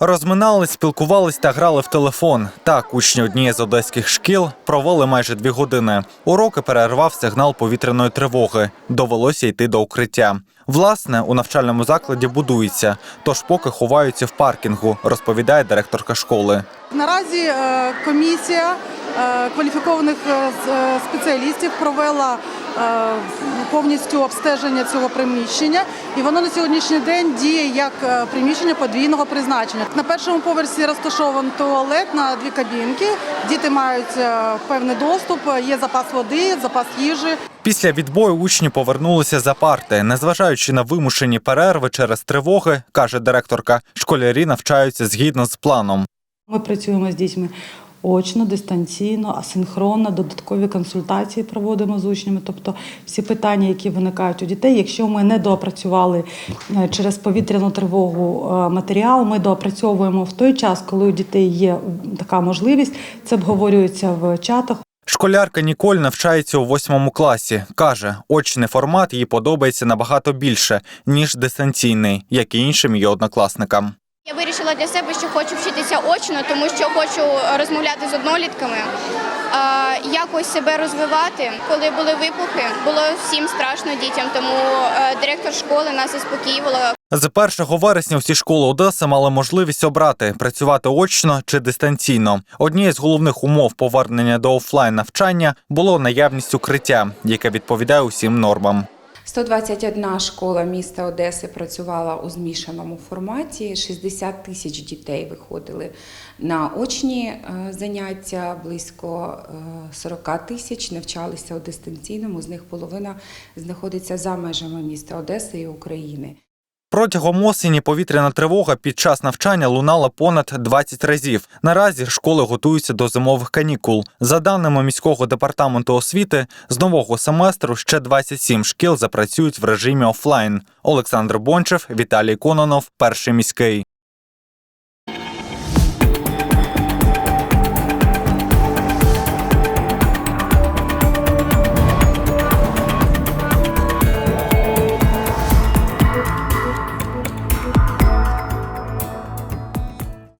Розминались, спілкувались та грали в телефон. Так, учні однієї з одеських шкіл провели майже дві години. Уроки перервав сигнал повітряної тривоги. Довелося йти до укриття. Власне, у навчальному закладі будується, тож поки ховаються в паркінгу, розповідає директорка школи. Наразі е, комісія е, кваліфікованих е, спеціалістів провела повністю обстеження цього приміщення, і воно на сьогоднішній день діє як е, приміщення подвійного призначення. На першому поверсі розташований туалет на дві кабінки. Діти мають е, певний доступ, є запас води, запас їжі. Після відбою учні повернулися за парти. Незважаючи на вимушені перерви через тривоги, каже директорка, школярі навчаються згідно з планом. Ми працюємо з дітьми очно, дистанційно, асинхронно, додаткові консультації проводимо з учнями. Тобто всі питання, які виникають у дітей, якщо ми не доопрацювали е, через повітряну тривогу е, матеріал, ми доопрацьовуємо в той час, коли у дітей є така можливість. Це обговорюється в чатах. Школярка Ніколь навчається у восьмому класі. Каже, очний формат їй подобається набагато більше, ніж дистанційний, як і іншим її однокласникам. Я вирішила для себе, що хочу вчитися очно, тому що хочу розмовляти з однолітками, якось себе розвивати. Коли були вибухи, було всім страшно дітям, тому е, директор школи нас заспокоювала. З 1 вересня всі школи Одеси мали можливість обрати працювати очно чи дистанційно. Однією з головних умов повернення до офлайн навчання було наявність укриття, яке відповідає усім нормам. 121 школа міста Одеси працювала у змішаному форматі. 60 тисяч дітей виходили на очні е, заняття, близько е, 40 тисяч навчалися у дистанційному. З них половина знаходиться за межами міста Одеси і України. Протягом осені повітряна тривога під час навчання лунала понад 20 разів. Наразі школи готуються до зимових канікул. За даними міського департаменту освіти, з нового семестру ще 27 шкіл запрацюють в режимі офлайн. Олександр Бончев, Віталій Кононов, перший міський.